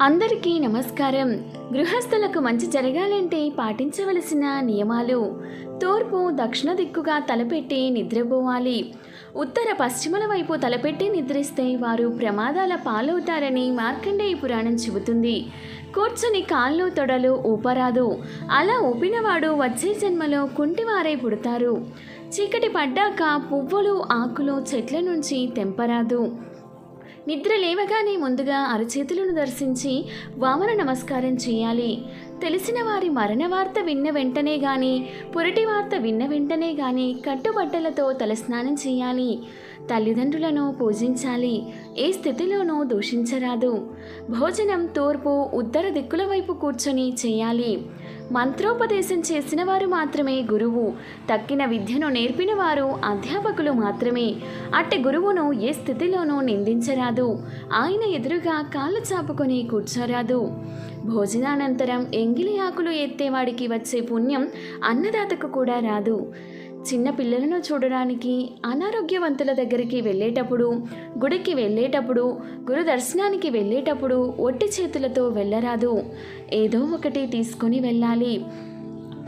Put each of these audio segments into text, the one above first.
అందరికీ నమస్కారం. గృహస్థులకు మంచి జరగాలంటే పాటించవలసిన నియమాలు. తూర్పు దక్షిణ దిక్కుగా తలపెట్టి నిద్రపోవాలి ఉత్తర పశ్చిమల వైపు తలపెట్టి నిద్రిస్తే వారు ప్రమాదాల పాలవుతారని మార్కండేయ పురాణం చెబుతుంది. కూర్చొని కాళ్ళు తొడలు ఊపరాదు. అలా ఊపినవాడు వచ్చే జన్మలో కుంటివారై పుడతారు. చీకటి పడ్డాక పువ్వులు ఆకులు చెట్ల నుంచి తెంపరాదు. నిద్ర లేవగానే ముందుగా అరచేతులను దర్శించి వామన నమస్కారం చేయాలి. తెలిసిన వారి మరణ వార్త విన్న వెంటనే గాని పురటి వార్త విన్న వెంటనే గాని కట్టుబట్టలతో తలస్నానం చేయాలి. తల్లిదండ్రులను పూజించాలి. ఏ స్థితిలోనూ దూషించరాదు. భోజనం తూర్పు ఉత్తర దిక్కుల వైపు కూర్చొని చేయాలి. మంత్రోపదేశం చేసిన వారు మాత్రమే గురువు. తక్కిన విద్యను నేర్పిన వారు అధ్యాపకులు మాత్రమే. అట్టి గురువును ఏ స్థితిలోనూ నిందించరాదు. ఆయన ఎదురుగా కాళ్ళు చాపుకొని కూర్చోరాదు. భోజనానంతరం ఎంగిలి ఆకులు ఎత్తేవాడికి వచ్చే పుణ్యం అన్నదాతకు కూడా రాదు. చిన్న పిల్లలను చూడడానికి అనారోగ్యవంతుల దగ్గరికి వెళ్ళేటప్పుడు గుడికి వెళ్ళేటప్పుడు గురు దర్శనానికి వెళ్ళేటప్పుడు ఒట్టి చేతులతో వెళ్ళరాదు. ఏదో ఒకటి తీసుకొని వెళ్ళాలి.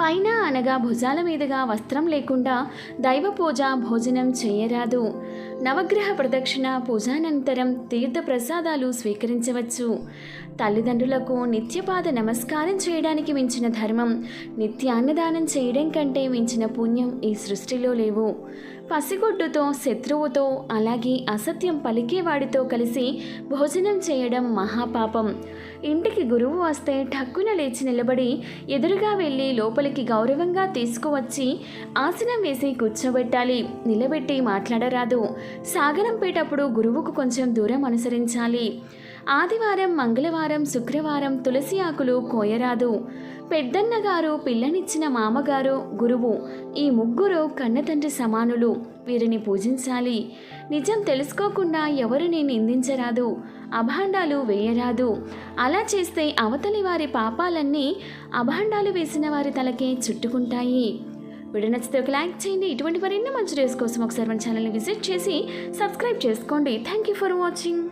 పైన అనగా భుజాల మీదుగా వస్త్రం లేకుండా దైవ పూజ భోజనం చేయరాదు. నవగ్రహ ప్రదక్షిణ పూజానంతరం తీర్థ ప్రసాదాలు స్వీకరించవచ్చు. తల్లిదండ్రులకు నిత్యపాద నమస్కారం చేయడానికి మించిన ధర్మం నిత్యాన్నదానం చేయడం కంటే మించిన పుణ్యం ఈ సృష్టిలో లేవు. పసిగొడ్డుతో శత్రువుతో అలాగే అసత్యం పలికేవాడితో కలిసి భోజనం చేయడం మహాపాపం. ఇంటికి గురువు వస్తే ఠక్కున లేచి నిలబడి ఎదురుగా వెళ్ళి లోపలికి గౌరవంగా తీసుకువచ్చి ఆసనం వేసి కూర్చోబెట్టాలి. నిలబెట్టి మాట్లాడరాదు. సాగరంపేటప్పుడు గురువుకు కొంచెం దూరం అనుసరించాలి. ఆదివారం మంగళవారం శుక్రవారం తులసి ఆకులు కోయరాదు. పెద్దన్నగారు పిల్లనిచ్చిన మామగారు గురువు ఈ ముగ్గురు కన్నతండ్రి సమానులు. వీరిని పూజించాలి. నిజం తెలుసుకోకుండా ఎవరిని నిందించరాదు. అభాండాలు వేయరాదు. అలా చేస్తే అవతలి వారి పాపాలన్నీ అభాండాలు వేసిన వారి తలకే చుట్టుకుంటాయి. వీడియో నచ్చితే ఒక లైక్ చేయండి. ఇటువంటి మరిన్ని మంచి డేస్ కోసం ఒకసారి మన ఛానల్ని విజిట్ చేసి సబ్స్క్రైబ్ చేసుకోండి. Thank you for watching